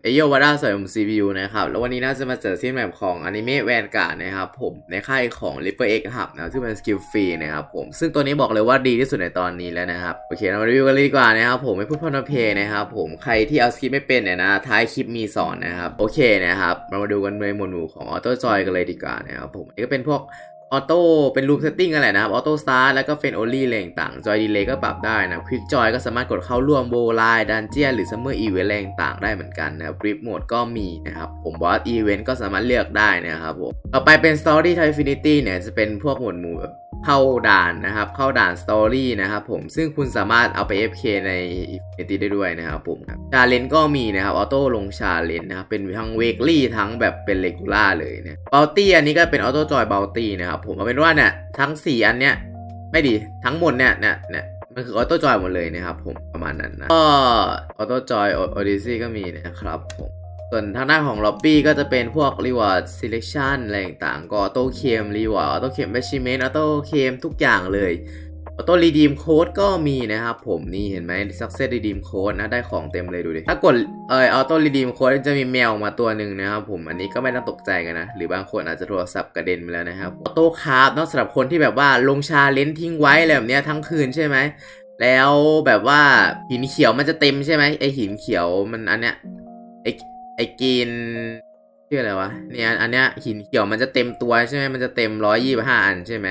เอโยวาดาสวยผม CPU นะครับ แล้ววันนี้น่าจะมาเจอซีนแมปของอนิเมะแวนการ์ดนะครับผมในค่ายของ r i p p e r X Hub นะครับซึ่งเป็นสกิลฟรีนะครับผมซึ่งตัวนี้บอกเลยว่าดีที่สุดในตอนนี้แล้วนะครับ โอเคเรามารีวิวกันเลยดีกว่านะครับผมไม่พูดพร่ำเพลนะครับผมใครที่เอาสคริปไม่เป็นเนี่ยนะท้ายคลิปมีสอนนะครับ โอเคนะครับ เรามาดูกันในหมวดหมู่ของออโต้จอยกันเลยดีกว่านะครับผมนนี้ก็เป็นพวก ออโต้เป็นรูปเซตติ้งกันแหละนะครับ ออโต้สตาร์ทแล้วก็เฟนโอลี่อะไรต่างจอยดีเลย์ก็ปรับได้นะควิกจอยก็สามารถกดเข้าร่วมโบไลดันเจียนหรือซัมเมอร์อีเวนต์อะไรต่างได้เหมือนกันนะครับริปโหมดก็มีนะครับ ผมบอสอีเวนต์ก็สามารถเลือกได้นะครับผม ต่อไปเป็นสตอรี่ไทฟินิตี้เนี่ยจะเป็นพวกหมวดหมู่แบบ เข้าด่านนะครับ เข้าด่าน Story นะครับผมซึ่งคุณสามารถเอาไป FK ใน Infinity ได้ด้วยนะครับผมชาเลนก็มีนะครับออโต้ลงชาเลนนะครับเป็นทั้งเวกลี่ทั้งแบบเป็นเลกูล่าเลยเนี่ยบลตี้อันนี้ก็เป็นออโต้จอยบลตี้นะครับผมเอาเป็นว่าเนี่ยทั้ง 4 อันเนี้ยไม่ดีทั้งหมดเนี่ยเนี่ยเนี่ยมันคือออโต้จอยหมดเลยนะครับผมประมาณนั้นนะก็ออโต้จอยโอดิซี่ก็มีนะครับผม ส่วนทางด้านของล็อบบี้ก็จะเป็นพวก Reward Selection อะไรต่างๆก็ออโต้เคมรีวอร์ดออโต้เคม Achievement ออโต้เคมทุกอย่างเลยออโต้รีดีมโค้ดก็มีนะครับผมนี่เห็นไหม Success Redeem Code นะได้ของเต็มเลยดูดิ ถ้ากดเออออโต้รีดีมโค้ดจะมีแมวออกมาตัวหนึ่งนะครับผมอันนี้ก็ไม่ต้องตกใจกันนะ หรือบางคนอาจจะโทรศัพท์กระเด็นไปแล้วนะครับออโต้คาร์บนอกสำหรับคนที่แบบว่าลงชาเลนจ์ทิ้งไว้อะไรแบบเนี้ยทั้งคืนใช่ไหมแล้วแบบว่าหินเขียวมันจะเต็มใช่ไหมไอหินเขียวมันอันเนี้ย ไอไอกินชื่ออะไรวะเนี่ยอันเนี้ยหินเขียวมันจะเต็มตัวใช่ไหมมันจะเต็มร้อยยี่สิบห้าอันใช่ไหม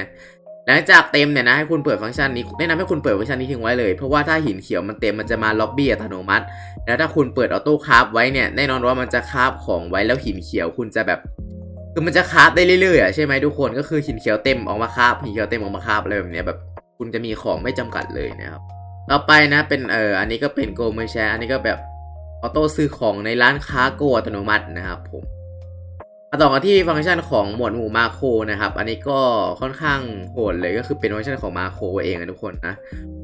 หลังจากเต็มเนี่ยนะให้คุณเปิดฟังก์ชันนี้แนะนำให้คุณเปิดฟังก์ชันนี้ทิ้งไว้เลยเพราะว่าถ้าหินเขียวมันเต็มมันจะมาล็อบบี้อัตโนมัติ แล้วถ้าคุณเปิดออโต้คราฟไว้เนี่ยแน่นอนว่ามันจะคราฟของไว้แล้วหินเขียวคุณจะแบบคือมันจะคราฟได้เรื่อยๆอะใช่ไหมทุกคนก็คือหินเขียวเต็มออกมาคราฟหินเขียวเต็มออกมาคราฟอะไรแบบเนี้ยแบบคุณจะมีของไม่จำกัดเลยนะครับต่อไปนะเป็นเอออันนี้ก็เป็นโกเมอร์แชร์อันนี้ก็แบบ ออโต้ซื้อของในร้านค้าโกอัตโนมัตินะครับผมมาต่อกันที่ฟังก์ชันของหมวดหมู่มาโครนะครับ อันนี้ก็ค่อนข้างโหดเลยก็คือเป็นฟังก์ชันของมาโครเองนะทุกคนนะ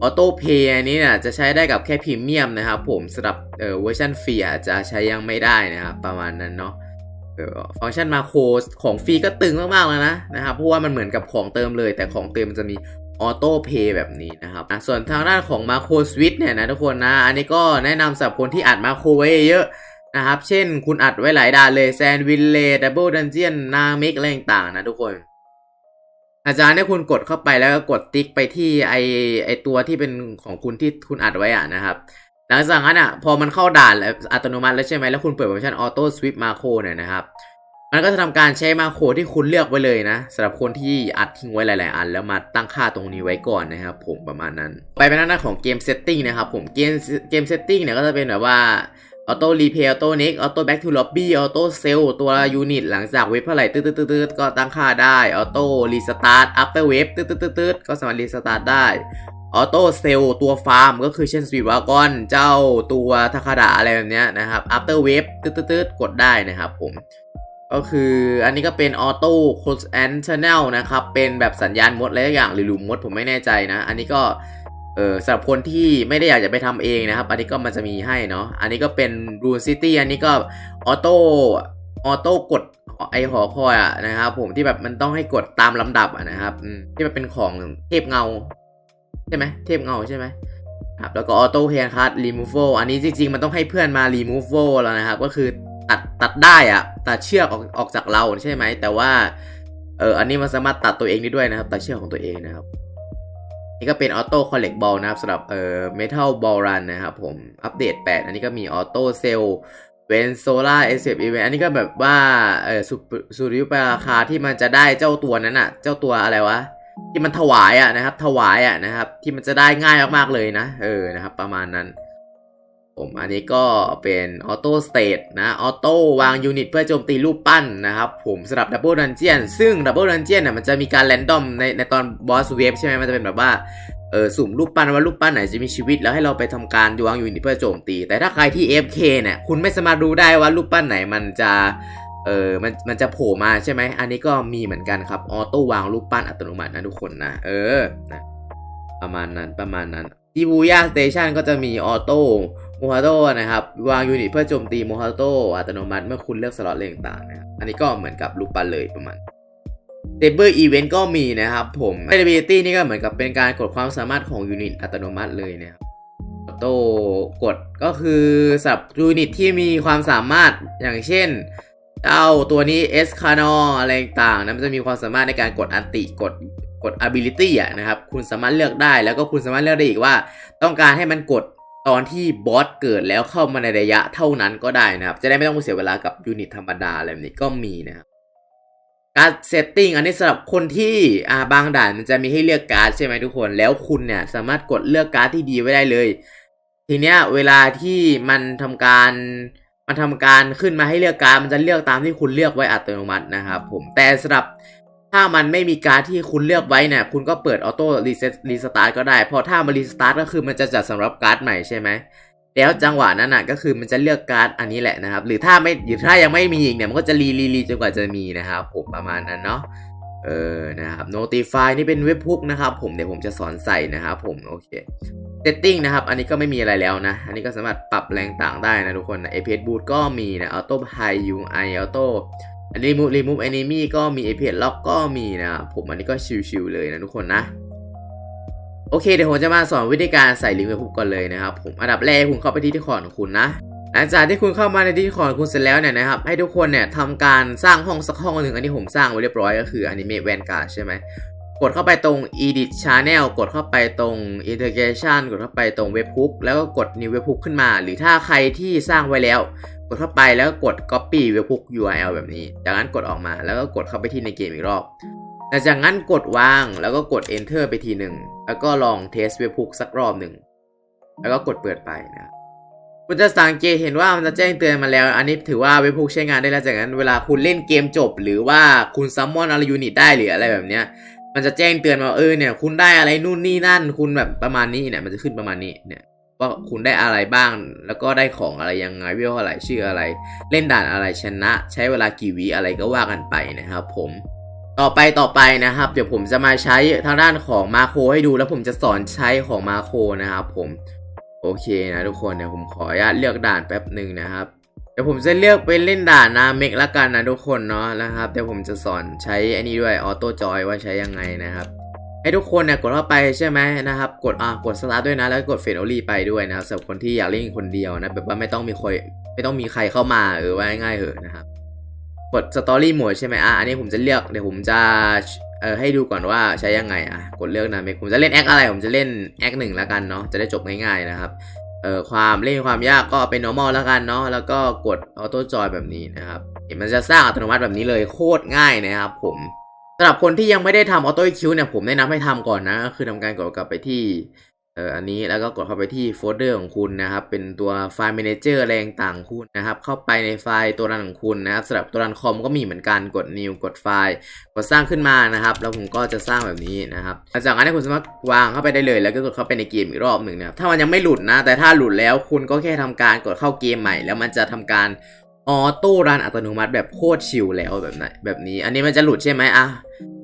ออโต้เพย์อันนี้เนี่ยจะใช้ได้กับแค่พรีเมียมนะครับผมสำหรับเออเวอร์ชันฟรีอาจจะใช้ยังไม่ได้นะครับ ประมาณนั้นเนาะฟังก์ชันมาโครของฟรีก็ตึงมากๆแล้วนะนะครับเพราะว่ามันเหมือนกับของเติมเลย แต่ของเติมมันจะมี ออโต้เพย์แบบนี้นะครับส่วนทางด้านของมาโครสวิตเนี่ยนะทุกคนนะ อันนี้ก็แนะนำสำหรับคนที่อัดมาโครไว้เยอะนะครับ เช่นคุณอัดไว้หลายด่านเลยแซนวิลเลดับเบิลดันเจียนนาเมกอะไรต่างๆนะทุกคน อาจารย์เนี่ยคุณกดเข้าไปแล้วก็กดติ๊กไปที่ไอไอตัวที่เป็นของคุณที่คุณอัดไว้อะนะครับหลังจากนั้นอะพอมันเข้าด่านแล้วอัตโนมัติแล้วใช่ไหมแล้วคุณเปิดฟังก์ชันออโต้สวิปมาโครเนี่ยนะครับ มันก็จะทำการใช้มาโคที่คุณเลือกไว้เลยนะสำหรับคนที่อัดทิ้งไว้หลาย ๆ อัน แล้วมาตั้งค่าตรงนี้ไว้ก่อนนะครับผมประมาณนั้น ไปเป็นหน้าของเกมเซตติ้งนะครับผมเกมเกมเซตติ้งเนี่ยก็จะเป็นแบบว่าออโต้รีเพย์ออโต้เน็กออโต้แบ็กทูล็อบบี้ออโต้เซลตัวยูนิตหลังจากเวฟเท่าไหร่ตืดตืดตืดก็ตั้งค่าได้ออโต้รีสตาร์ทอัปเตอร์เวฟตืดตืดตืดก็สามารถรีสตาร์ทได้ออโต้เซลตัวฟาร์มก็คือเช่นสปีดวากอนเจ้าตัวทาคาดะอะไรแบบเนี้ยนะครับ after wave ตืดตืดๆๆกดได้นะครับผม ก็คืออันนี้ก็เป็นออโต้โคสแอนช n แนลนะครับ เป็นแบบสัญญาณมดอะไรอย่างหรือลูมมดผมไม่แน่ใจนะ อันนี้ก็เออสำหรับคนที่ไม่ได้อยากจะไปทำเองนะครับ อันนี้ก็มันจะมีให้เนาะอันนี้ก็เป็นรูนซิตี้อันนี้ก็ออโต้ออโต้กดไอหอคอยอะนะครับ ผมที่แบบมันต้องให้กดตามลำดับอะนะครับที่มันเป็นของเทพเงาใช่ไหมเทพเงาใช่ไหมครับแล้วก็ออโต้เฮียคั r รีมูฟ a l อันนี้จริงๆ มันต้องให้เพื่อนมารีมูฟ a l แล้วนะครับ ก็คือ ตัดตัดได้อะตัดเชือกออกออกจากเราใช่ไหม แต่ว่าเอออันนี้มันสามารถตัดตัวเองได้ด้วยนะครับ ตัดเชือกของตัวเองนะครับนี่ก็เป็นออโต้คอลเลกบอลนะครับสำหรับเอ่อเมทัลบอลรันนะครับผมอัปเดต 8 อันนี้ก็มีออโต้เซลเวนโซล่าเอเซฟอีเวนอันนี้ก็แบบว่าเออสุสุริยุปราคาที่มันจะได้เจ้าตัวนั้นอะเจ้าตัวอะไรวะที่มันถวายอะนะครับ ถวายอะนะครับ ที่มันจะได้ง่ายมากๆเลยนะ เออนะครับ ประมาณนั้น ผมอันนี้ก็เป็นออโต้สเตทนะออโต้วางยูนิตเพื่อโจมตีรูปปั้นนะครับผมสำหรับดับเบิลดันเจียนซึ่งดับเบิลดันเจียนเนี่ยมันจะมีการแรนดอมในในตอนบอสเวฟใช่ไหมมันจะเป็นแบบว่าเออสุ่มรูปปั้นว่ารูปปั้นไหนจะมีชีวิตแล้วให้เราไปทำการวางยูนิตเพื่อโจมตี แต่ถ้าใครที่ FK เนี่ยคุณไม่สามารถรู้ได้ว่ารูปปั้นไหนมันจะเออมันมันจะโผล่มาใช่ไหมอันนี้ก็มีเหมือนกันครับออโต้วางรูปปั้นอัตโนมัตินะทุกคนนะเออนะประมาณนั้นประมาณนั้นที่บูย่าสเตชันก็จะมีออโต้ มฮาโตนะครับ วางยูนิตเพื่อโจมตีโมฮาโตอัตโนมัติเมื่อคุณเลือกสล็อตเลขต่างนะครับอันนี้ก็เหมือนกับรูปปันเลยประมาณเซเบอร์อีเวนต์ก็มีนะครับผม Availability นี่ก็เหมือนกับเป็นการกดความสามารถของยูนิตอัตโนมัติเลยนะครับโต้กดก็คือสับยูนิตที่มีความสามารถอย่างเช่นเจ้าตัวนี้เอสคานออะไรต่างๆนะมันจะมีความสามารถในการกดอันติกดกด ability อะนะครับ คุณสามารถเลือกได้แล้วก็คุณสามารถเลือกได้อีกว่า ต้องการให้มันกด ตอนที่บอสเกิดแล้วเข้ามาในระยะเท่านั้นก็ได้นะครับ จะได้ไม่ต้องเสียเวลากับยูนิตธรรมดาอะไรแบบนี้ก็มีนะครับการเซตติ้งอันนี้สำหรับคนที่อ่าบางด่านมันจะมีให้เลือกการ์ดใช่ไหมทุกคน แล้วคุณเนี่ยสามารถกดเลือกการ์ดที่ดีไว้ได้เลย ทีเนี้ยเวลาที่มันทำการมันทำการขึ้นมาให้เลือกการ์ดมันจะเลือกตามที่คุณเลือกไว้อัตโนมัตินะครับผมแต่สำหรับ ถ้ามันไม่มีการที่คุณเลือกไว้เนี่ยคุณก็เปิดออโต้รีเซ็ตรีสตาร์ทก็ได้พราะถ้ามันรีสตาร์ทก็คือมันจะจัดสำหรับการ์ดใหม่ใช่ไหมแล้วจังหวะนั้นน่ะก็คือมันจะเลือกการ์ดอันนี้แหละนะครับ หรือถ้าไม่หรือถ้ายังไม่มีอีกเนี่ยมันก็จะรีรีรีจนกว่าจะมีนะครับผมประมาณนั้นเนาะเออนะครับ notify นี่เป็นเว็บพุกนะครับผมเดี๋ยวผมจะสอนใส่นะครับผมโอเค setting นะครับ อันนี้ก็ไม่มีอะไรแล้วนะ อันนี้ก็สามารถปรับแรงต่างได้นะทุกคนนะ APS boot ก็มีนะ auto high UI auto อันนี้ remove remove enemy ก็มี APS lock ก็มีนะครับผมอันนี้ก็ชิวๆเลยนะทุกคนนะ โอเคเดี๋ยวผมจะมาสอนวิธีการใส่ลิงก์เว็บพุกก่อนเลยนะครับผมอันดับแรกคุณเข้าไปที่ที่คอร์ดของคุณนะหลังจากที่คุณเข้ามาในที่คอร์ดของคุณเสร็จแล้วเนี่ยนะครับให้ทุกคนเนี่ยทำการสร้างห้องสักห้องหนึ่งอันนี้ผมสร้างไว้เรียบร้อยก็คือ Anime Vanguard ใช่ไหมกดเข้าไปตรง Edit Channel กดเข้าไปตรง Integration กดเข้าไปตรงเว็บพุกแล้วก็กด New เว็บพุกขึ้นมา หรือถ้าใครที่สร้างไว้แล้ว กดเข้าไปแล้วก็กด Copy เว็บพุก URL แบบนี้ จากนั้นกดออกมาแล้วก็กดเข้าไปที่ในเกมอีกรอบหลังจากนั้นกดวางแล้วก็กด enter ไปทีหนึ่งแล้วก็ลองเทสเว็บพุกสักรอบหนึ่งแล้วก็กดเปิดไปนะคุณจะสังเกตเห็นว่ามันจะแจ้งเตือนมาแล้ว อันนี้ถือว่าเว็บพุกใช้งานได้แล้วจากนั้นเวลาคุณเล่นเกมจบ หรือว่าคุณซัมมอนอะไรยูนิตได้หรืออะไรแบบเนี้ย มันจะแจ้งเตือนมาเออเนี่ย คุณได้อะไรนู่นนี่นั่น คุณแบบประมาณนี้เนี่ยมันจะขึ้นประมาณนี้เนี่ย ว่าคุณได้อะไรบ้าง แล้วก็ได้ของอะไรยังไงวิวอะไรชื่ออะไร เล่นด่านอะไรชนะ ใช้เวลากี่วิอะไรก็ว่ากันไปนะครับ ผมต่อไปต่อไปนะครับ เดี๋ยวผมจะมาใช้ทางด้านของมาโครให้ดูแล้วผมจะสอนใช้ของมาโครนะครับ ผมโอเคนะทุกคนเดี๋ยวผมขออนุญาตเลือกด่านแป๊บหนึ่งนะครับเดี๋ยวผมจะเลือกเป็นเล่นด่านนาเมกละกันนะทุกคนเนาะนะครับเดี๋ยวผมจะสอนใช้อันนี้ด้วยออโต้จอยว่าใช้ยังไงนะครับ ให้ทุกคนเนี่ยกดเข้าไปใช่ไหมนะครับ กดอ่ากดสตาร์ทด้วยนะ แล้วกกดเฟดโอลี่ไปด้วยนะครับสำหรับคนที่อยากเล่นคนเดียวนะแบบว่าไม่ต้องมีคนไม่ต้องมีใครเข้ามาเออว่าง่ายๆเหอะนะครับ กดสตอรี่โหมดใช่ไหมอะอันนี้ผมจะเลือกเดี๋ยวผมจะเออให้ดูก่อนว่าใช้ยังไงอะกดเลือกนะเมกผมจะเล่นแอคอะไรผมจะเล่นแอคหนึ่งแล้วกันเนาะจะได้จบง่ายๆนะครับเอ่อความเล่นความยากก็เป็น normal แล้วกันเนาะแล้วก็กดออโต้จอยแบบนี้นะครับเห็นมันจะสร้างอัตโนมัติแบบนี้เลยโคตรง่ายนะครับผม สำหรับคนที่ยังไม่ได้ทำออโต้คิวเนี่ยผมแนะนำให้ทำก่อนนะ คือทำการกดกลับไปที่เอ่ออันนี้แล้วก็กดเข้าไปที่โฟลเดอร์ของคุณนะครับ เป็นตัวไฟล์ Manager อะไรต่างคุณนะครับ เข้าไปในไฟล์ตัวรันของคุณนะครับสำหรับตัวรันคอมก็มีเหมือนกันกด new กดไฟล์ กดสร้างขึ้นมานะครับ แล้วผมก็จะสร้างแบบนี้นะครับหลังจากนั้นคุณสามารถวางเข้าไปได้เลย แล้วก็กดเข้าไปในเกมอีกรอบหนึ่งนะครับถ้ามันยังไม่หลุดนะ แต่ถ้าหลุดแล้วคุณก็แค่ทำการกดเข้าเกมใหม่ แล้วมันจะทำการ ออโต้รันอัตโนมัติแบบโคตรชิลแล้วแบบไหนแบบนี้ อันนี้มันจะหลุดใช่ไหมอะ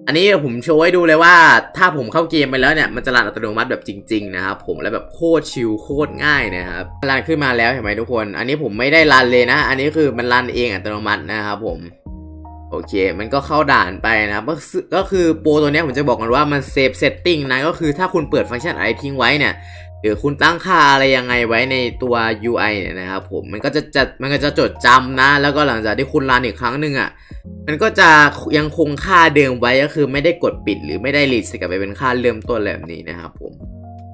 อันนี้ผมโชว์ให้ดูเลยว่า ถ้าผมเข้าเกมไปแล้วเนี่ยมันจะรันอัตโนมัติแบบจริง ๆ นะครับผมแล้วแบบโคตรชิลโคตรง่ายนะครับรันขึ้นมาแล้วเห็นไหมทุกคน อันนี้ผมไม่ได้รันเลยนะ อันนี้คือมันรันเองอัตโนมัตินะครับผมโอเค มันก็เข้าด่านไปนะครับก็คือโปรตัวนี้ผมจะบอกกันว่ามันเซฟเซตติ้งนะ ก็คือถ้าคุณเปิดฟังก์ชันอะไรทิ้งไว้เนี่ย หรือคุณตั้งค่าอะไรยังไงไว้ในตัว UI เนี่ยนะครับผมมันก็จะจะมันก็จะจดจำนะ แล้วก็หลังจากที่คุณรันอีกครั้งหนึ่งอะมันก็จะยังคงค่าเดิมไว้ก็คือไม่ได้กดปิด หรือไม่ได้รีสกลับไปเป็นค่าเริ่มต้นแบบนี้นะครับผม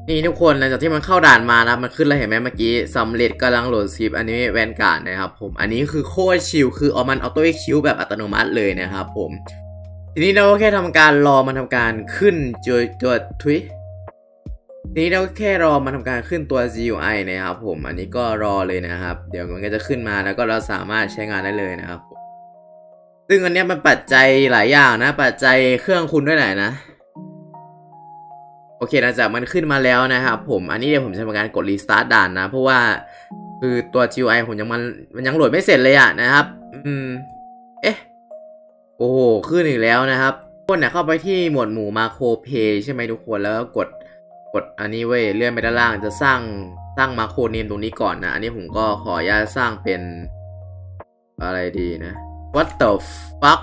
นี่ทุกคนหลังจากที่มันเข้าด่านมานะมันขึ้นแล้วเห็นไหมเมื่อกี้สำเร็จกำลังโหลดซิปอันนี้แวนการ์ดนะครับผมอันนี้คือโคตรชิลคือเอามันออโต้คิวแบบอัตโนมัติเลยนะครับผมทีนี้เราก็แค่ทำการรอมันทำการขึ้นตัวตัวทวิ ทีนี้เราก็แค่รอมันทำการขึ้นตัว GUI นะครับผม อันนี้ก็รอเลยนะครับ เดี๋ยวมันก็จะขึ้นมาแล้วก็เราสามารถใช้งานได้เลยนะครับซึ่งอันนี้มันปัจจัยหลายอย่างนะ ปัจจัยเครื่องคุณด้วยแหละนะ โอเคหลังจากมันขึ้นมาแล้วนะครับผม อันนี้เดี๋ยวผมจะทำการกดรีสตาร์ทด่านนะ เพราะว่าคือตัว GUI ผมยังมันมันยังโหลดไม่เสร็จเลยอะนะครับ อืม เอ๊ะ โอ้โห ขึ้นอีกแล้วนะครับคนเนี่ยเข้าไปที่หมวดหมู่มาโครเพย์ใช่ไหมทุกคนแล้วก็กด กดอันนี้เว้ยเลื่อนไปด้านล่างจะสร้างสร้างมาโคเนมตรงนี้ก่อนนะ อันนี้ผมก็ขออนุญาตสร้างเป็น อะไรดีนะ What the fuck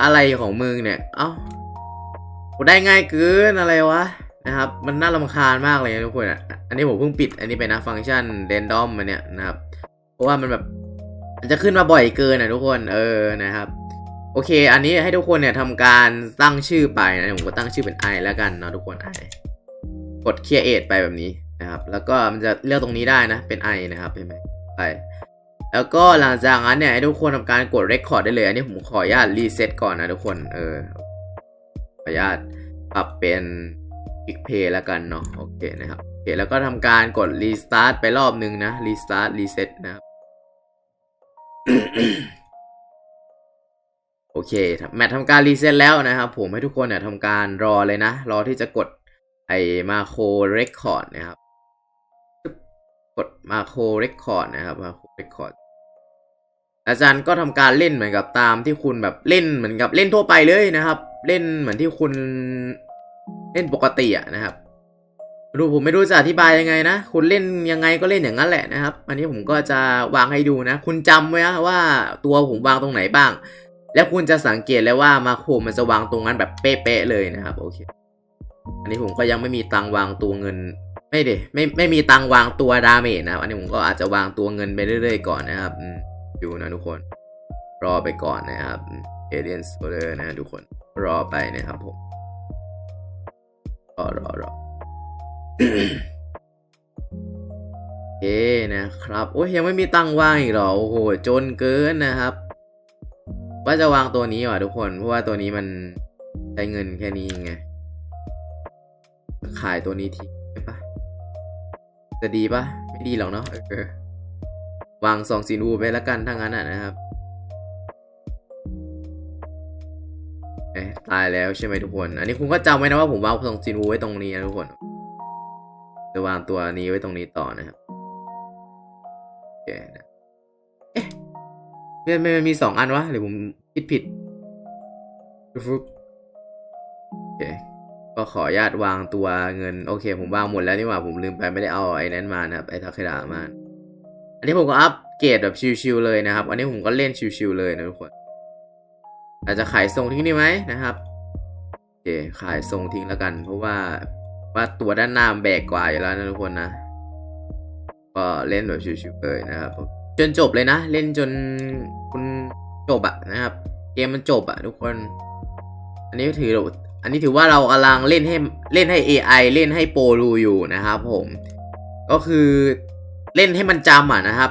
อะไรของมึงเนี่ย เอ้ากูได้ง่ายเกินอะไรวะนะครับ มันน่ารำคาญมากเลยนะทุกคนอะ อันนี้ผมเพิ่งปิด อันนี้ไปนะฟังก์ชัน random มาเนี่ยนะครับ เพราะว่ามันแบบมันจะขึ้นมาบ่อยเกินอะทุกคน เออนะครับ โอเค อันนี้ให้ทุกคนเนี่ยทำการตั้งชื่อไปนะผมก็ตั้งชื่อเป็น i แล้วกันเนาะทุกคน i กด create ไปแบบนี้นะครับ แล้วก็มันจะเลือกตรงนี้ได้นะ เป็น i นะครับเห็นไหมไป แล้วก็หลังจากนั้นเนี่ยให้ทุกคนทำการกด record ได้เลย อันนี้ผมขออนุญาต reset ก่อนนะทุกคน เออ ขออนุญาตปรับเป็น Quick Play แล้วกันเนาะ โอเคนะครับ โอเค แล้วก็ทำการกด restart ไปรอบนึงนะ restart reset นะครับ โอเค แมททำการรีเซ็ตแล้วนะครับ ผมให้ทุกคนเนี่ยทำการรอเลยนะ รอที่จะกดไอ้มาโครเรคคอร์ดนะครับ กดมาโครเรคคอร์ดนะครับมาโครเรคคอร์ดอาจารย์ก็ทำการเล่นเหมือนกับตามที่คุณแบบเล่นเหมือนกับเล่นทั่วไปเลยนะครับ เล่นเหมือนที่คุณเล่นปกติอะนะครับดูผมไม่รู้จะอธิบายยังไงนะ คุณเล่นยังไงก็เล่นอย่างนั้นแหละนะครับ อันนี้ผมก็จะวางให้ดูนะ คุณจำไว้นะว่าตัวผมวางตรงไหนบ้าง แล้วคุณจะสังเกตเลยว่ามาโครมันจะวางตรงนั้นแบบเป๊ะๆเลยนะครับ โอเค อันนี้ผมก็ยังไม่มีตังวางตัวเงิน ไม่เดไม่ไม่มีตังวางตัวดาเมจนะครับ อันนี้ผมก็อาจจะวางตัวเงินไปเรื่อยๆก่อนนะครับอยู่นะทุกคน รอไปก่อนนะครับเอเลียนโซเลอร์นะทุกคน รอไปนะครับผม รอรอรอโอเคนะครับ โอ้ยยังไม่มีตังวางอีกหรอ โอ้โห จนเกินนะครับ ว่าจะวางตัวนี้ว่ะทุกคน เพราะว่าตัวนี้มันใช้เงินแค่นี้ไง ขายตัวนี้ทิ้งได้ปะจะดีปะไม่ดีหรอกเนาะวางสองสีนูไปแล้วกันทั้งนั้นอะนะครับเอ๊ะตายแล้วใช่ไหมทุกคน อันนี้คุณก็จำไว้นะว่าผมวางสองสีนูไว้ตรงนี้นะทุกคนจะวางตัวนี้ไว้ตรงนี้ต่อนะครับโอเคนะ เอ๊ะมันมันมีสองอันวะหรือผมคิดผิดฟึบโอเคก็ขออนุญาตวางตัวเงิน โอเค ผมวางหมดแล้วนี่หว่าผมลืมไปไม่ได้เอาไอ้นั้นมานะครับไอ้ทักเคดามา อันนี้ผมก็อัปเกรดแบบชิวๆเลยนะครับ อันนี้ผมก็เล่นชิวๆเลยนะทุกคน อาจจะขายทรงทิ้งดีไหมนะครับโอเคขายทรงทิ้งแล้วกัน เพราะว่าว่าตัวด้านหน้าแบกกว่าอยู่แล้วนะทุกคนนะ ก็เล่นแบบชิวๆเลยนะครับ จนจบเลยนะ เล่นจนคุณจบอะนะครับ เกมมันจบอะทุกคน อันนี้ถืออันนี้ถือว่าเรากำลังเล่นให้เล่นให้ AI เล่นให้โปรดูอยู่นะครับ ผม ก็คือเล่นให้มันจำอะนะครับ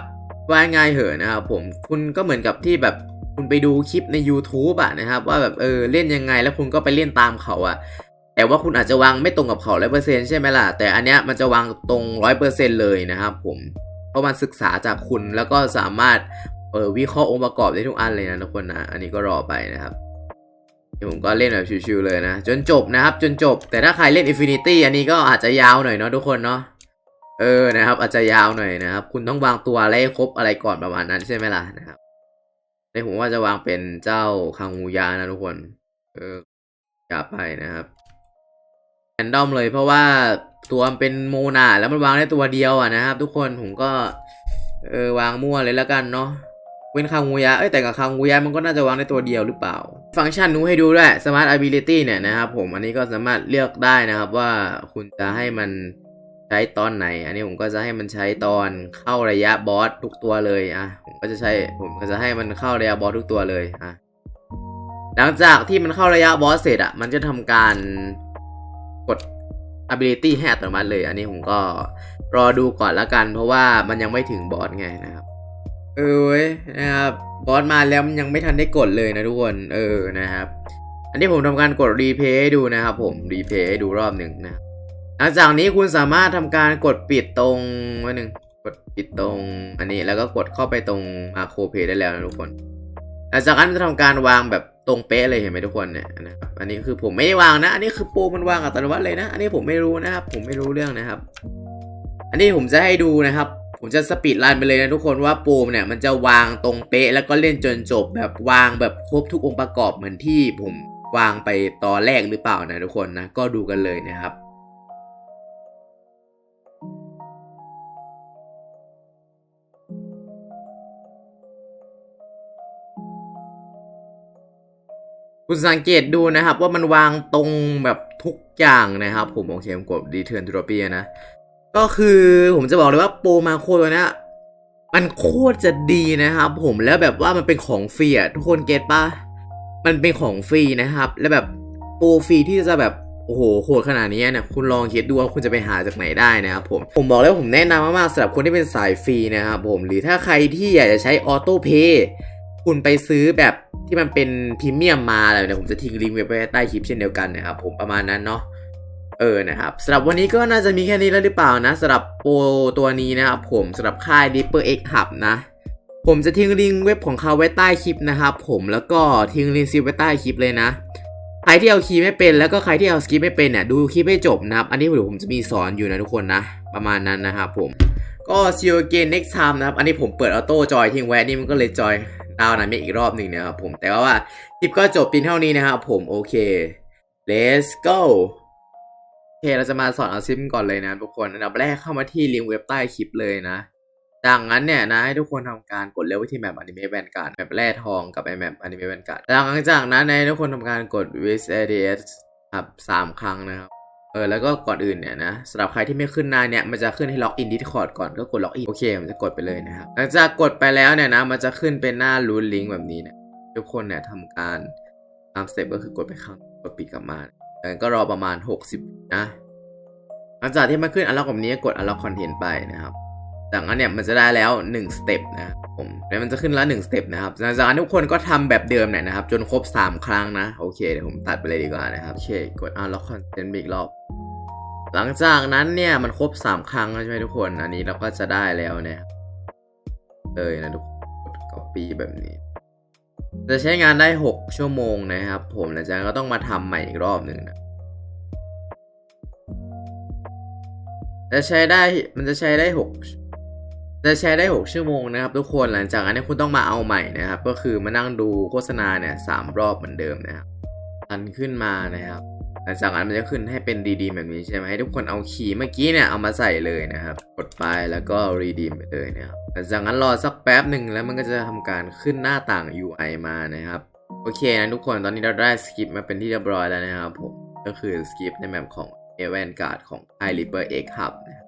ว่าง่ายเหอะนะครับผมคุณก็เหมือนกับที่แบบคุณไปดูคลิปใน YouTube อะนะครับ ว่าแบบเออเล่นยังไงแล้วคุณก็ไปเล่นตามเขาอะแต่ว่าคุณอาจจะวางไม่ตรงกับเขาร้อยเปอร์เซ็นใช่ไหมล่ะ แต่อันเนี้ยมันจะวางตรงร้อยเปอร์เซ็นเลยนะครับผม เพราะมันศึกษาจากคุณแล้วก็สามารถเออวิเคราะห์องค์ประกอบได้ทุกอันเลยนะทุกคนนะ อันนี้ก็รอไปนะครับเดี๋ยวผมก็เล่นแบบชิวๆเลยนะ จนจบนะครับ จนจบ แต่ถ้าใครเล่น Infinity อันนี้ก็อาจจะยาวหน่อยเนาะทุกคนเนาะเออนะครับ อาจจะยาวหน่อยนะครับ คุณต้องวางตัวอะไรครบอะไรก่อนประมาณนั้นใช่ไหมล่ะนะครับในผมว่าจะวางเป็นเจ้าคังงูยานะทุกคน เอออย่าไปนะครับแรนดอมเลยเพราะว่า ตัวมันเป็นโมนาแล้วมันวางได้ตัวเดียวอะนะครับ ทุกคนผมก็เออวางมั่วเลยแล้วกันเนาะเว้นคังงูยาเอ้ยแต่กับคังงูยามันก็น่าจะวางได้ตัวเดียวหรือเปล่า ฟังก์ชันนู้ให้ดูด้วย Smart Ability เนี่ยนะครับผมอันนี้ก็สามารถเลือกได้นะครับว่าคุณจะให้มันใช้ตอนไหน อันนี้ผมก็จะให้มันใช้ตอนเข้าระยะบอสทุกตัวเลยอะผมก็จะใช้ผมก็จะให้มันเข้าระยะบอสทุกตัวเลยอะหลังจากที่มันเข้าระยะบอสเสร็จอะมันจะทำการกด ability ให้อัตโนมัติเลย อันนี้ผมก็รอดูก่อนละกัน เพราะว่ามันยังไม่ถึงบอสไงนะครับ เออเว้ยนะครับบอสมาแล้วมันยังไม่ทันได้กดเลยนะทุกคนเออนะครับ อันนี้ผมทำการกดรีเพย์ให้ดูนะครับผมรีเพย์ให้ดูรอบหนึ่งนะหลังจากนี้คุณสามารถทำการกดปิดตรงไว้หนึ่งกดปิดตรงอันนี้แล้วก็กดเข้าไปตรงมาโครเพย์ได้แล้วนะทุกคน หลังจากนั้นมันจะทำการวางแบบตรงเป๊ะเลยเห็นไหมทุกคนเนี่ยนะครับอันนี้คือผมไม่ได้วางนะ อันนี้คือปรมันวางอัตโนมัติเลยนะ อันนี้ผมไม่รู้นะครับ ผมไม่รู้เรื่องนะครับ อันนี้ผมจะให้ดูนะครับ ผมจะสปีดรันไปเลยนะทุกคนว่าโปรเนี่ยมันจะวางตรงเป๊ะแล้วก็เล่นจนจบแบบวางแบบครบทุกองค์ประกอบเหมือนที่ผมวางไปตอนแรกหรือเปล่านะทุกคนนะก็ดูกันเลยนะครับ คุณสังเกตดูนะครับ ว่ามันวางตรงแบบทุกอย่างนะครับ ผมโอเคผมกด Return to Lobby นะ ก็คือผมจะบอกเลยว่าโปรมาโคตัวนี้มันโคตรจะดีนะครับ ผมแล้วแบบว่ามันเป็นของฟรีอะทุกคนเก็ตปะมันเป็นของฟรีนะครับ แล้วแบบโปรฟรีที่จะแบบโอ้โหโหดขนาดนี้เนี่ยคุณลองคิดดูว่าคุณจะไปหาจากไหนได้นะครับผมผมบอกเลยว่าผมแนะนำมากๆสำหรับคนที่เป็นสายฟรีนะครับผมหรือถ้าใครที่อยากจะใช้ออโต้เพย์ คุณไปซื้อแบบที่มันเป็นพรีเมียมมาอะไรเนี่ยผมจะทิ้งลิงก์ไว้ใต้คลิปเช่นเดียวกันนะครับผมประมาณนั้นเนาะเออนะครับสำหรับวันนี้ก็น่าจะมีแค่นี้แล้วหรือเปล่านะสำหรับโปรตัวนี้นะครับผมสำหรับค่าย Dipper X Hub นะผมจะทิ้งลิงก์เว็บของเขาไว้ใต้คลิปนะครับผมแล้วก็ทิ้งลิงก์ซิปไว้ใต้คลิปเลยนะใครที่เอาคีย์ไม่เป็นแล้วก็ใครที่เอาสกิปไม่เป็นเนี่ยดูคลิปให้จบนะครับ อันนี้เดี๋ยวผมจะมีสอนอยู่นะทุกคนนะ ประมาณนั้นนะครับผมก็ see you again next time นะครับ อันนี้ผมเปิดออโต้จอยทิ้งไว้นี่มันก็เลยจอย ดาวน์นะอีกรอบหนึ่งนะครับผมแต่ว่าคลิปก็จบเพียงเท่านี้นะครับผมโอเค let's go โอเคเราจะมาสอนเอาซิมก่อนเลยนะทุกคนอันดับแรกเข้ามาที่ลิงก์เว็บใต้คลิปเลยนะจากนั้นเนี่ยนะให้ทุกคนทำการกดเลือกไปที่แมปอนิเมะแวนการ์ดแมปแร่ทองกับไอแมปอนิเมะแวนการ์ดหลังจากนั้นให้ทุกคนทำการกด with ads ครับสามครั้งนะครับ เออแล้วก็ก่อนอื่นเนี่ยนะสำหรับใครที่ไม่ขึ้นหน้าเนี่ยมันจะขึ้นให้ล็อกอินดิสคอร์ดก่อนก็กดล็อกอินโอเคมันจะกดไปเลยนะครับหลังจากกดไปแล้วเนี่ยนะมันจะขึ้นเป็นหน้ารูนลิงก์แบบนี้เนะทุกคนเนี่ยทำการตามสเต็ปก็คือกดไปข้างกดปิดกลับมาแล้วก็รอประมาณ 60 นะ หลังจากที่มันขึ้นอันล็อกแบบนี้กดอันล็อกคอนเทนต์ไปนะครับ จากนั้นเนี่ยมันจะได้แล้ว1สเต็ปนะครับผมแล้วมันจะขึ้นแล้ว1สเต็ปนะครับจากนั้นทุกคนก็ทำแบบเดิมเนี่ยนะครับ จนครบ 3 ครั้งนะ โอเคเดี๋ยวผมตัดไปเลยดีกว่านะครับ โอเค กดอันล็อกคอนเทนต์อีกรอบ หลังจากนั้นเนี่ยมันครบ 3 ครั้งใช่ไหมทุกคน อันนี้เราก็จะได้แล้วเนะครับเลยนะทุกคนกด copy แบบนี้ จะใช้งานได้ 6 ชั่วโมงนะครับ ผมหลังจากนั้นก็ต้องมาทำใหม่อีกรอบหนึ่งนะจะใช้ได้มันจะใช้ได้หก จะใช้ได้หกชั่วโมงนะครับทุกคนหลังจากนั้นที่คุณต้องมาเอาใหม่นะครับ ก็คือมานั่งดูโฆษณาเนี่ยสามรอบเหมือนเดิมนะครับอันขึ้นมานะครับหลังจากนั้นมันจะขึ้นให้เป็นดีๆแบบนี้ใช่ไหมให้ทุกคนเอาคีย์เมื่อกี้เนี่ยเอามาใส่เลยนะครับ กดไปแล้วก็รีดีมไปเลยนะครับหลังจากนั้นรอสักแป๊บหนึ่งแล้วมันก็จะทำการขึ้นหน้าต่าง UI มานะครับโอเคนะทุกคนตอนนี้เราได้สคริปมาเป็นที่เรียบร้อยแล้วนะครับผมก็คือสคริปในแบบของเอเวนการ์ดของ i r i p e r X Hub นะ